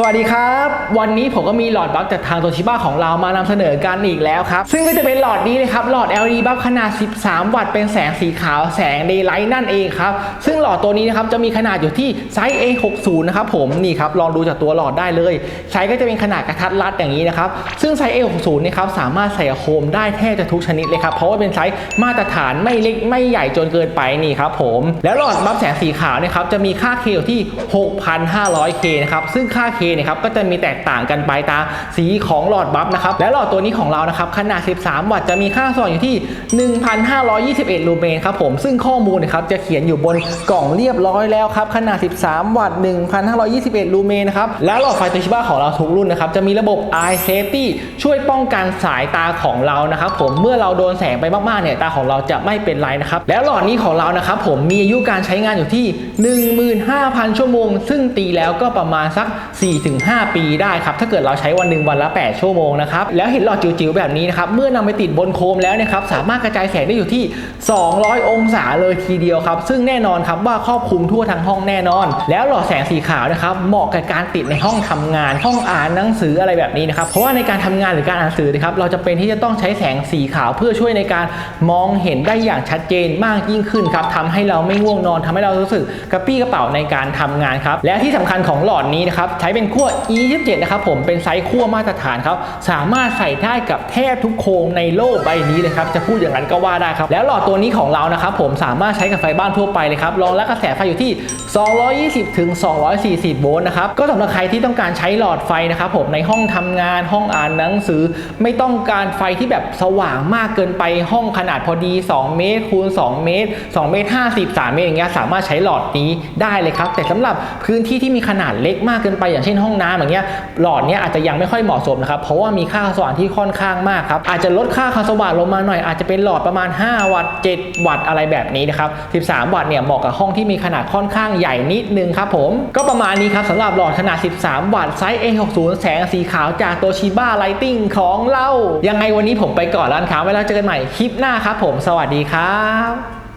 สวัสดีครับ วันนี้ผมก็มีหลอดบัฟจากทางโตชิบ้าของเรามานำเสนอกันอีกแล้วครับ ซึ่งก็จะเป็นหลอดนี้เลยครับ หลอด LED บัฟขนาด 13 วัตต์เป็นแสงสีขาวแสงเดย์ไลท์นั่นเองครับ ซึ่งหลอดตัวนี้นะครับจะมีขนาดอยู่ที่ไซส์ A60 นะครับผมนี่ครับลองดูจากตัวหลอดได้เลยใช้ก็จะเป็นขนาดกระทัดรัดอย่างนี้นะครับ ซึ่งไซส์ A60 นี่ครับสามารถใส่โคมได้แทบจะทุกชนิดเลยครับเพราะว่าเป็นไซส์มาตรฐานไม่เล็กไม่ใหญ่จนเกินไปนี่ครับผมแล้วหลอดบัฟแสงสีขาวนะครับจะมีค่า K อยู่ที่ 6,500K นะครับซึ่งค่า K เนี่ยครับก็จะมีแตกต่างกันไปตามสีของหลอดบัฟนะครับและหลอดตัวนี้ของเรานะครับขนาด 13 วัตต์จะมีค่าส่วนอยู่ที่ 1,521 ลูเมนครับผมซึ่งข้อมูลนะครับจะเขียนอยู่บนกล่องเรียบร้อยแล้วครับขนาด 13 วัตต์1,521 ลูเมนนะครับและหลอดไฟโตชิบ้าของเราทุกรุ่นนะครับจะมีระบบ Eye Safety ช่วยป้องกันสายตาของเรานะครับผมเมื่อเราโดนแสงไปมากๆเนี่ยตาของเราจะไม่เป็นไรนะครับแล้วหลอดนี้ของเรานะครับผมมีอายุการใช้งานอยู่ที่ 15,000 ชั่วโมง ซึ่งตีแล้วก็ประมาณสัก4-5 ปีได้ครับถ้าเกิดเราใช้วันหนึ่งวันละ 8 ชั่วโมงนะครับแล้วเห็นหลอดจิ๋วๆแบบนี้นะครับเมื่อนำไปติดบนโคมแล้วนะครับสามารถกระจายแสงได้อยู่ที่ 200 องศาเลยทีเดียวครับซึ่งแน่นอนครับว่าครอบคลุมทั่วทั้งห้องแน่นอน แล้วหลอดแสงสีขาวนะครับเหมาะกับการติดในห้องทำงาน ห้องอ่านหนังสืออะไรแบบนี้นะครับเพราะว่าในการทำงานหรือการอ่านหนังสือนะครับเราจะเป็นที่จะต้องใช้แสงสีขาวเพื่อช่วยในการมองเห็นได้อย่างชัดเจนมากยิ่งขึ้นครับทำให้เราไม่ง่วงนอนทำให้เรารู้สึกกระปรี้กระเป๋าในการทำงานครับและที่สำคัญของหลอดนี้นะครับใช้เป็นขั้ว E27 นะครับผมเป็นไซส์ขั้วมาตรฐานครับสามารถใส่ได้กับแทบทุกโครงในโลกใบนี้เลยครับจะพูดอย่างนั้นก็ว่าได้ครับแล้วหลอดตัวนี้ของเรานะครับผมสามารถใช้กับไฟบ้านทั่วไปเลยครับรองรับกระแสไฟอยู่ที่ 220ถึง240 โวลต์นะครับก็สำหรับใครที่ต้องการใช้หลอดไฟนะครับผมในห้องทำงานห้องอ่านหนังสือ ไม่ต้องการไฟที่แบบสว่างมากเกินไปห้องขนาดพอดี 2 เมตรคูณ2 เมตร 2 เมตร 50 3 เมตรอย่างเงี้ยสามารถใช้หลอดนี้ได้เลยครับแต่สำหรับพื้นที่ที่มีขนาดเล็กมากเกินไปอย่างช่นห้องน้ำอย่างเงี้ยหลอดเนี้ยอาจจะยังไม่ค่อยเหมาะสมนะครับเพราะว่ามีค่าสว่างที่ค่อนข้างมากครับอาจจะลดค่าความสว่างลงมาหน่อยอาจจะเป็นหลอดประมาณ 5 วัตต์7วัตต์อะไรแบบนี้นะครับ13 วัตต์เนี่ยเหมาะกับห้องที่มีขนาดค่อนข้างใหญ่นิดนึงครับผมก็ประมาณนี้ครับสำหรับหลอดขนาด 13 วัตต์ไซส์ A60 แสงสีขาวจากโตชิบ้าไลติงของเรายังไงวันนี้ผมไปก่อนแล้วนครับไว้เราเจอกันใหม่คลิปหน้าครับผมสวัสดีครับ